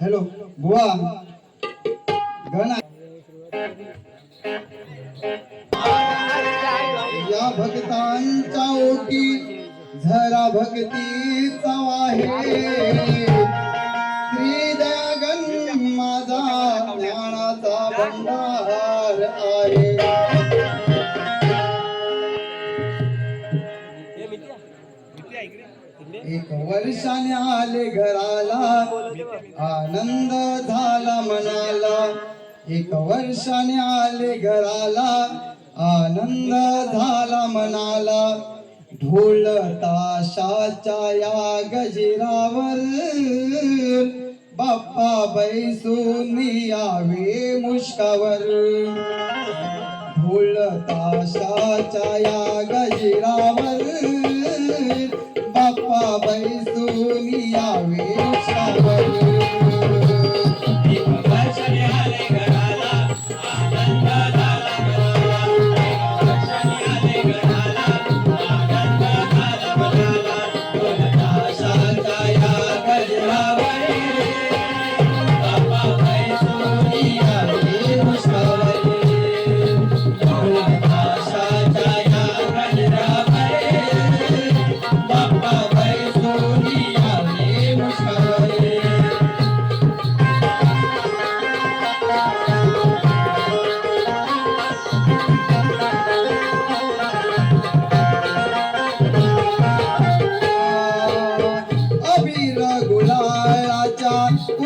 Hello, Goa. झरा भक्तीचा आहे श्री माझा ज्ञानाचा भंडार आहे. एक वर्षाने आले घराला आनंद झाला मनाला. एक वर्षाने आले घराला आनंद झाला मनाला ढोल ताशाच्या या गजरावर. बाप्पा बैसून यावे मुष्कावर. ढोल ताशाच्या या गजिरावर.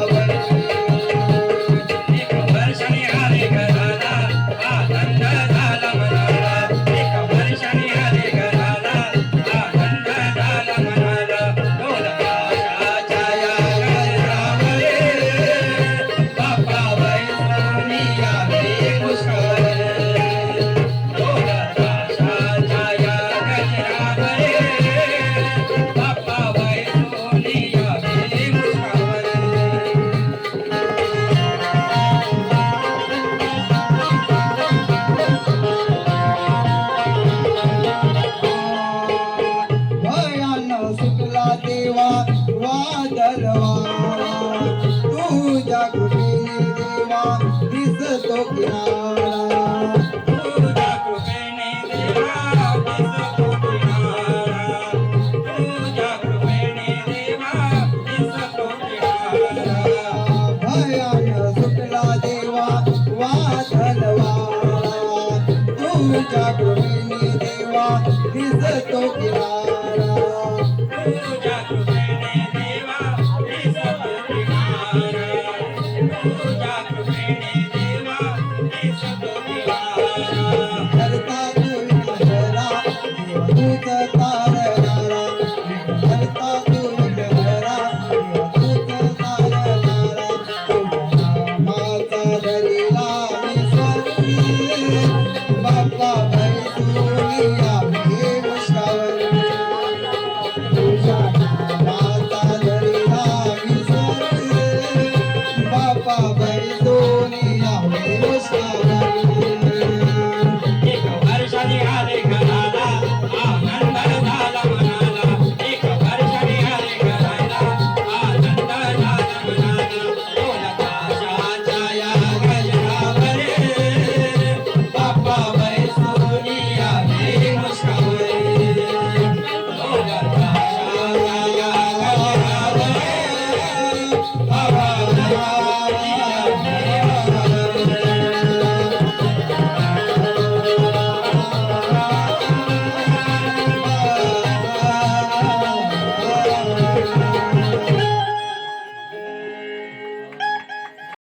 मुष्कावर तुझ्या पावन